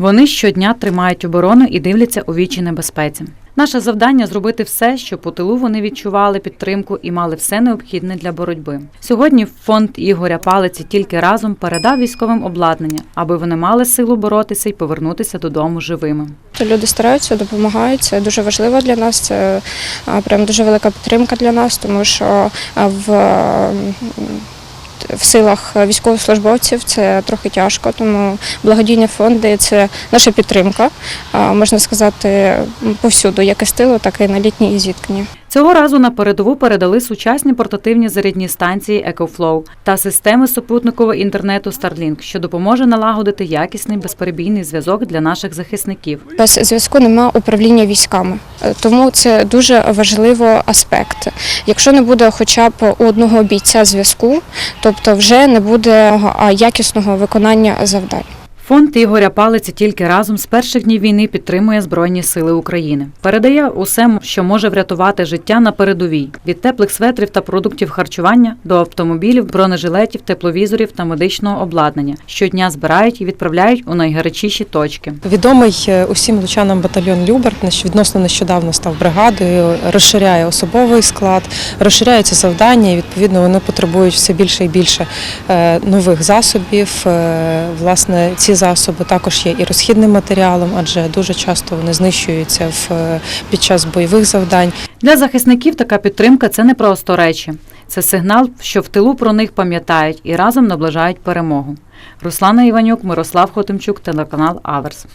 Вони щодня тримають оборону і дивляться у вічі небезпеці. Наше завдання зробити все, щоб у тилу вони відчували підтримку і мали все необхідне для боротьби. Сьогодні фонд Ігоря Палиці тільки разом передав військовим обладнання, аби вони мали силу боротися і повернутися додому живими. Люди стараються, допомагають. Це дуже важливо для нас. Це прям дуже велика підтримка для нас, тому що в, в силах військовослужбовців це трохи тяжко. Тому благодійні фонди це наша підтримка, можна сказати, повсюду, як і з тилу, так і на літній зіткненні. Цього разу на передову передали сучасні портативні зарядні станції EcoFlow та системи супутникового інтернету Starlink, що допоможе налагодити якісний безперебійний зв'язок для наших захисників. Без зв'язку немає управління військами, Е, тому це дуже важливий аспект. Якщо не буде хоча б одного бійця зв'язку, тобто вже не буде якісного виконання завдань. Фонд Ігоря Палиці тільки разом з перших днів війни підтримує Збройні Сили України. Передає усе, що може врятувати життя на передовій від теплих светрів та продуктів харчування до автомобілів, бронежилетів, тепловізорів та медичного обладнання. Щодня збирають і відправляють у найгарячіші точки. Відомий е, усім лучанам батальйон Люберт відносно нещодавно став бригадою, розширяє особовий склад, розширяються завдання, і відповідно вони потребують все більше і більше е, нових засобів. Е, Власне, ці засоби також є і розхідним матеріалом, адже дуже часто вони знищуються в е, під час бойових завдань. Для захисників така підтримка це не просто речі. Це сигнал, що в тилу про них пам'ятають і разом наближають перемогу. Руслана Іванюк, Мирослав Хотимчук, телеканал Аверс.